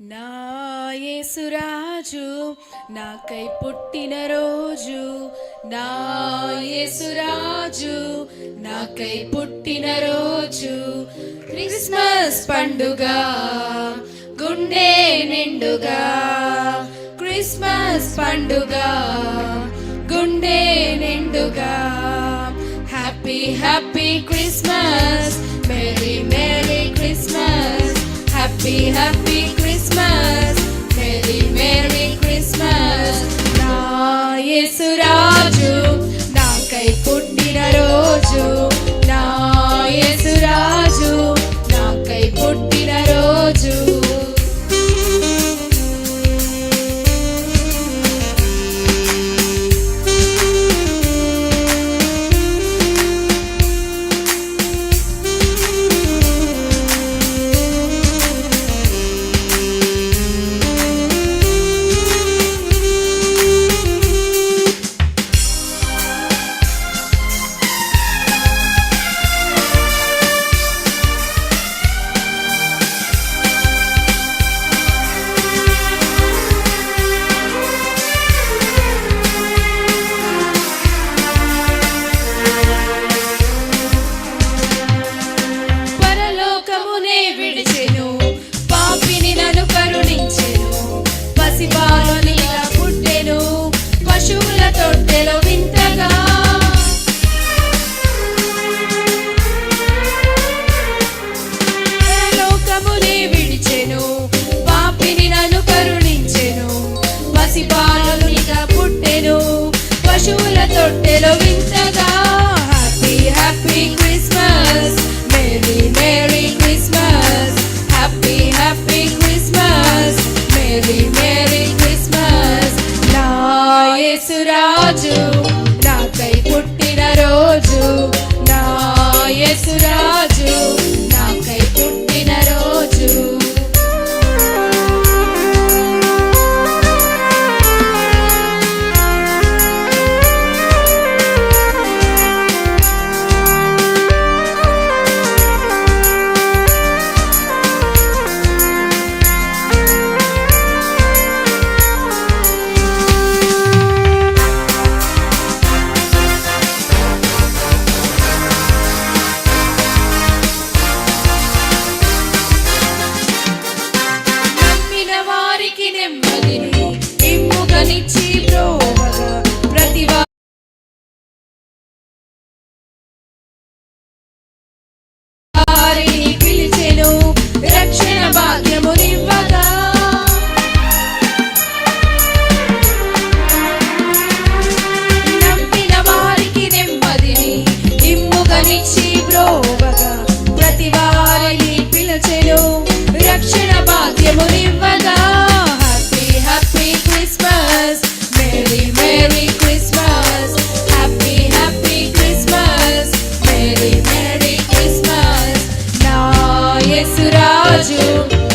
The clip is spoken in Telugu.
నా యేసురాజు నాకై పుట్టిన రోజు. నా యేసురాజు నాకై పుట్టిన రోజు. క్రిస్మస్ పండుగ గుండె నిండుగా. క్రిస్మస్ పండుగ గుండె నిండుగా. Happy happy Christmas. Merry merry Christmas. Be happy Christmas. kasih. esse rádio.